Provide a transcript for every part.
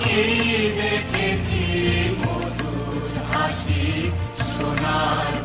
কি দেখেছি মধুর হাসি সোনার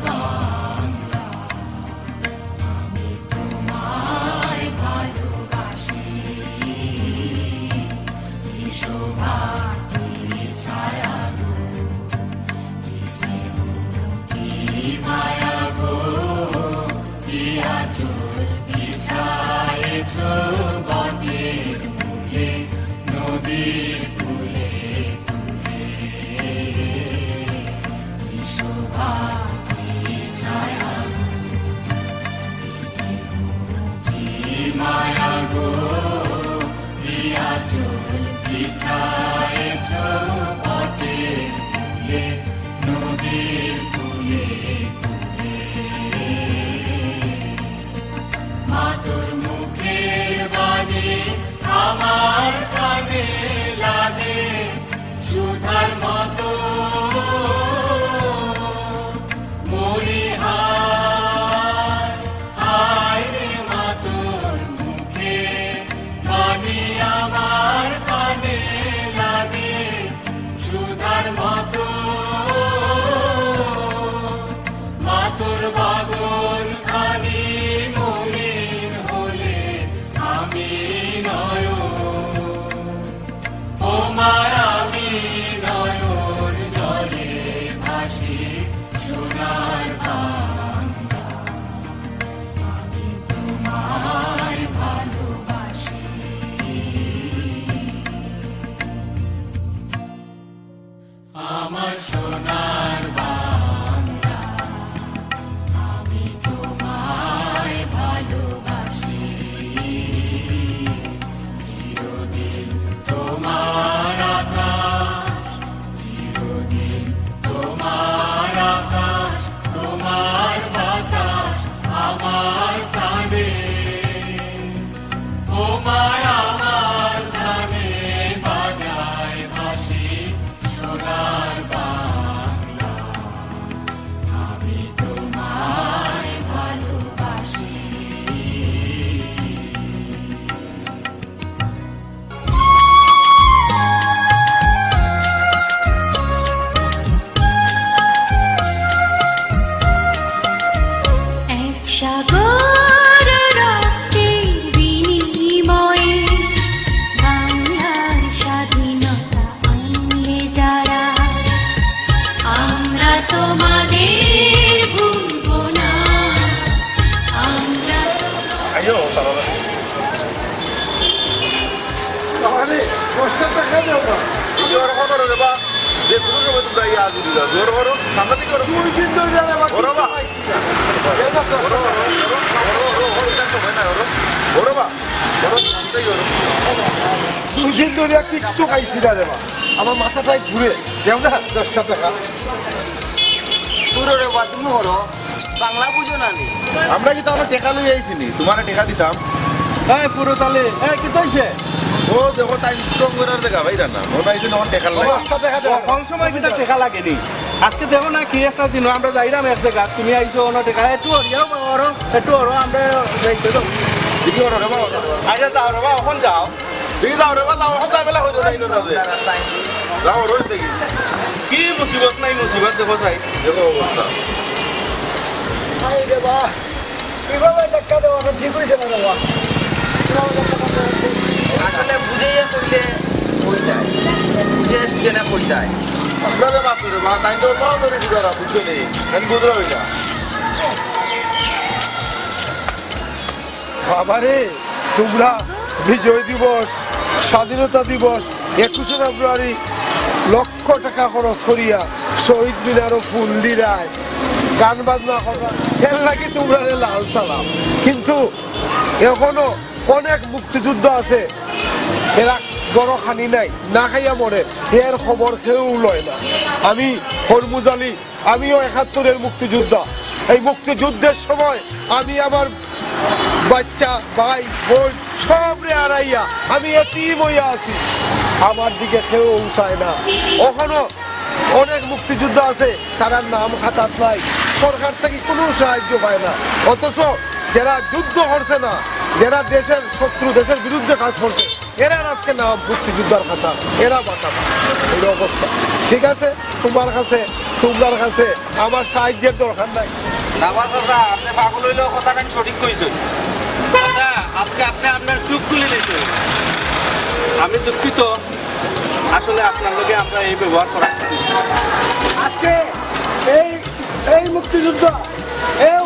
দুই দিন ধরে কিচ্ছু খাইছি না দেবা আমার মাথাটাই ঘুরে দেও না দশটা টাকা পুরো রে বা তুমি হলো বাংলা বুঝো না আমরা কি তাহলে টেকা লই আইছিনি তোমার টেকা দিতাম হ্যাঁ পুরো তাহলে হ্যাঁ কি তাইছে ও দেখো তাই স্ট্রং করার দেখা ভাই না। মনে হয় আমার টেকা লাগে। দশটা টাকা দেবো কম সময় কিন্তু টেকা লাগেনি। আজকে দেখো না কি একটা দিন। আমরা যাইলাম এক জায়গা। তুমি আইছো অন্য টেকা একটু অরিয়াও ওরো একটু ওরো আমরা যাইছো তো। দিদি ওরো রে বা আচ্ছা যাও রে বা এখন যাও। দিদি দাও রে বা দাও এখন বেলা হইল না ইনো না যাও রই দেখি কি মুসিবত নাই মুসিবত দেখো চাই দেখো অবস্থা। হাই দেবা কীভাবে টাকা দেবো? ঠিক হয়েছে না দেবা? আসলে বুঝাইয়া করলে বুঝে না কই যায় আমরা যে মাত্র রে বা তাই তো বড় ধরে বুঝারা বুঝছ নি? বুঝরা হইলা বাবারে, তোমরা বিজয় দিবস, স্বাধীনতা দিবস, একুশে ফেব্রুয়ারি লক্ষ টাকা খরচ করিয়া শহীদ মিনারও ফুল দিরায় গান বাজনা করা এর লাগে তোমরা লাল সালাম। কিন্তু এখনও অনেক মুক্তিযুদ্ধ আছে। এরা বড় খানি নাই না খাইয়া মরে এর খবর কেউ লয় না। আমি হরমুজ আলী, আমিও একাত্তরের মুক্তিযোদ্ধা। এই মুক্তিযুদ্ধের সময় আমি আমার বাচ্চা, ভাই, বোন সব রে আড়াইয়া আমি এতিম হইয়া আছি। আমার দিকে কেউ উঁচায় না। ওখানো অনেক মুক্তিযুদ্ধ আছে, তারা নাম খাতাত নাই। সরকার থেকে কোনো সাহায্য পায় না। অথচ যারা যুদ্ধ করছে না, যারা দেশের শত্রু, দেশের বিরুদ্ধে কাজ করছে এরা আজকে নাম মুক্তিযোদ্ধার কথা এরা বাঁচা এই অবস্থা। ঠিক আছে? তোমার কাছে তোমার কাছে আমার সাহায্যের দরকার নাই। আমার কথা আপনি পাগল হইলেও কথাটা সঠিক কইছেন দাদা আজকে আপনি আপনার চুপ খুলে দিয়েছেন। আমি দুঃখিত। আসলে আপনার লগে আমরা এই ব্যবহার করা আজকে এই এই মুক্তিযুদ্ধ এই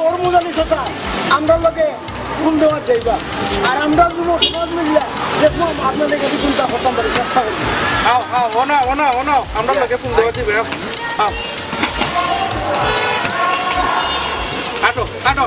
আমরা লোকে ফুল দেওয়ার যাইবা আর আমরা যুব সমাজ মিলিয়া দেখব আপনাদের কাছে চিন্তা করতাম পারি চেষ্টা করি আও আও ওনা ওনা ওনা আমরা লগে ফোন দেওয়া দিবে আও কাটো কাটো।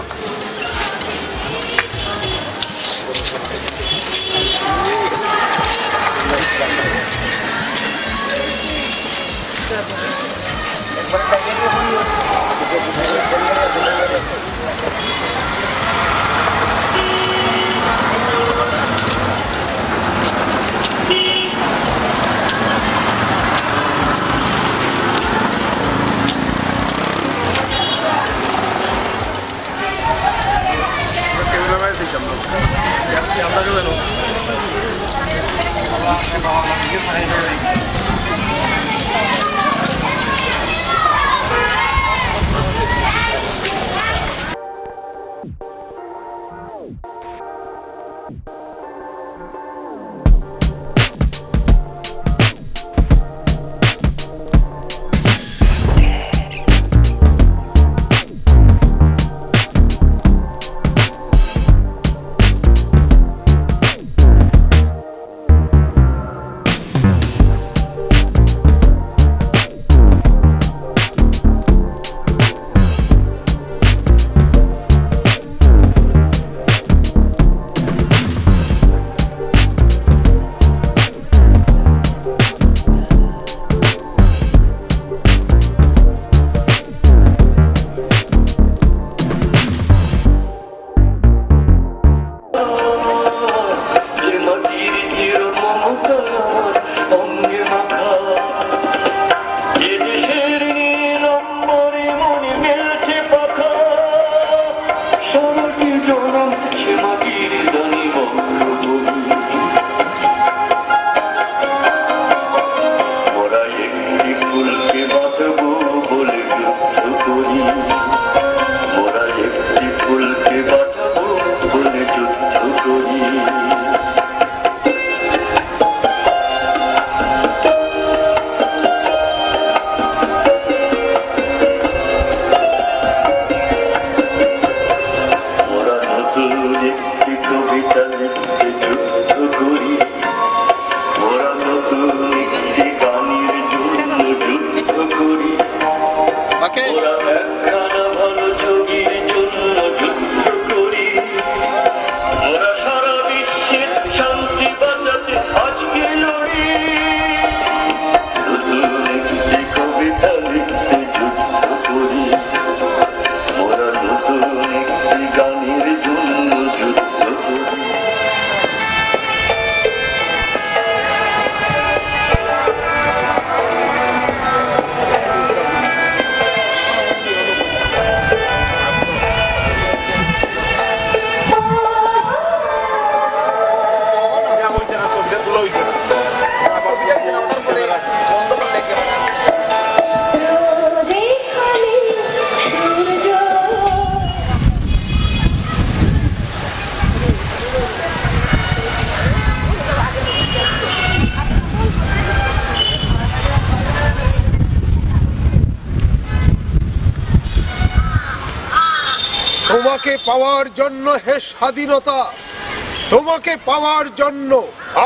যে তোমাকে পাওয়ার জন্য হে স্বাধীনতা, তোমাকে পাওয়ার জন্য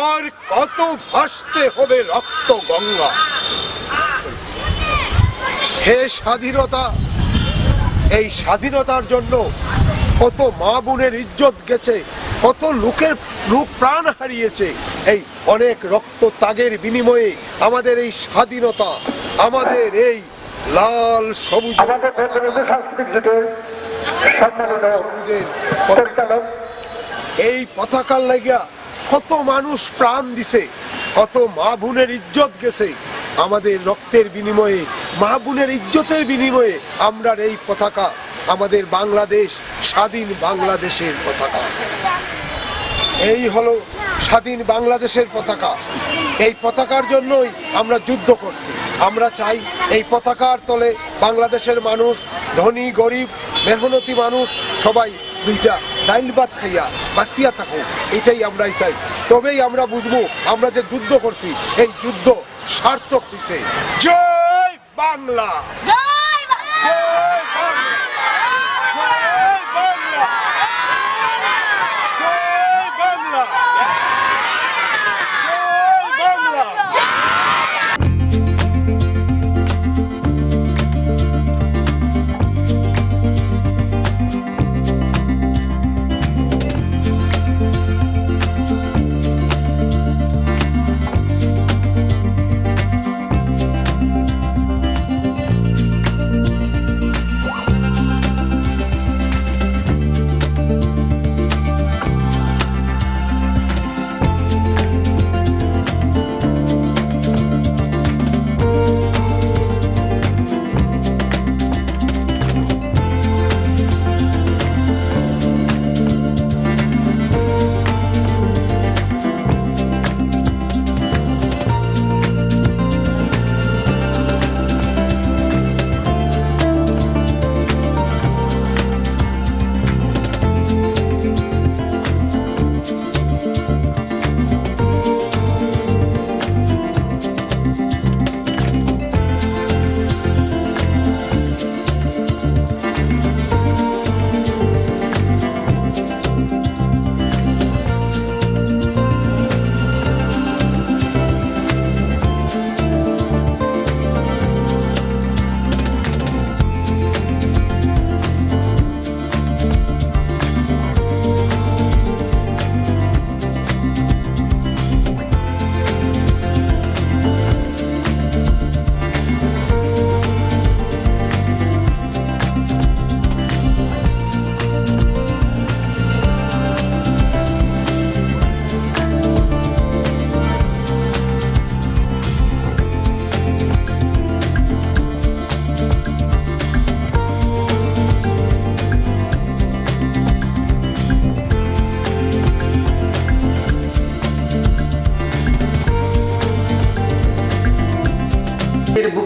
আর কত ভাসতে হবে রক্ত গঙ্গা। হে স্বাধীনতা, এই স্বাধীনতার জন্য কত মা বোনের ইজ্জত গেছে, কত লোকের লোক প্রাণ হারিয়েছে, এই অনেক রক্ত তাগের বিনিময়ে আমাদের এই স্বাধীনতা, আমাদের এই লাল সবুজ আমাদের সাংস্কৃতিক জোটের এই পতাকার লাগিয়া কত মানুষ প্রাণ দিছে, কত মা বোনের ইজ্জত গেছে। আমাদের রক্তের বিনিময়ে, মা বোনের ইজ্জতের বিনিময়ে আমরা এই পতাকা, আমাদের বাংলাদেশ, স্বাধীন বাংলাদেশের পতাকা। এই হলো স্বাধীন বাংলাদেশের পতাকা। এই পতাকার জন্যই আমরা যুদ্ধ করছি। আমরা চাই এই পতাকার তলে বাংলাদেশের মানুষ, ধনী, গরিব, মেহনতি মানুষ সবাই দুইটা ডাইল খাইয়া বাঁচিয়া থাকুক, এটাই আমরাই চাই। তবেই আমরা বুঝব আমরা যে যুদ্ধ করছি, এই যুদ্ধ সার্থক হয়েছে জয় বাংলা!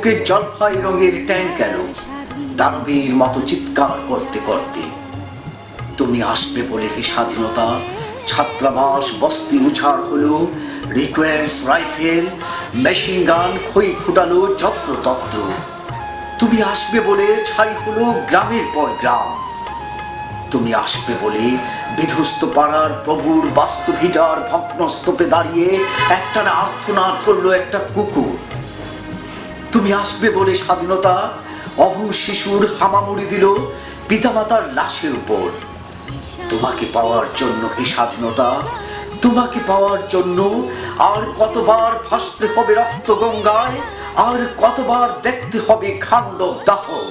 বুকে জলপাই রঙের ট্যাঙ্ক এলো দানবীর মতো চিৎকার করতে করতে। তুমি আসবে বলে হে স্বাধীনতা? ছাত্রাবাস, বস্তি উছাড় হলো রিকোয়েন্স রাইফেল, মেশিন গান, খই ফুটালো যত্র তত্র তুমি আসবে বলে ছাই হলো গ্রামের পর গ্রাম। তুমি আসবে বলে বিধ্বস্ত পাড়ার প্রভুর বাস্তু ভিজার ভগ্নস্তূপে দাঁড়িয়ে একটানা আর্থনাদ করল একটা কুকুর। তুমি আসবে বলে স্বাধীনতা? অভু শিশুর হামামুড়ি দিল পিতামাতার লাশের উপর। তোমাকে পাওয়ার জন্য কি স্বাধীনতা? তোমাকে পাওয়ার জন্য আর কতবার ভাসতে হবে রক্ত গঙ্গায়? আর কতবার দেখতে হবে খান্ড দাহ?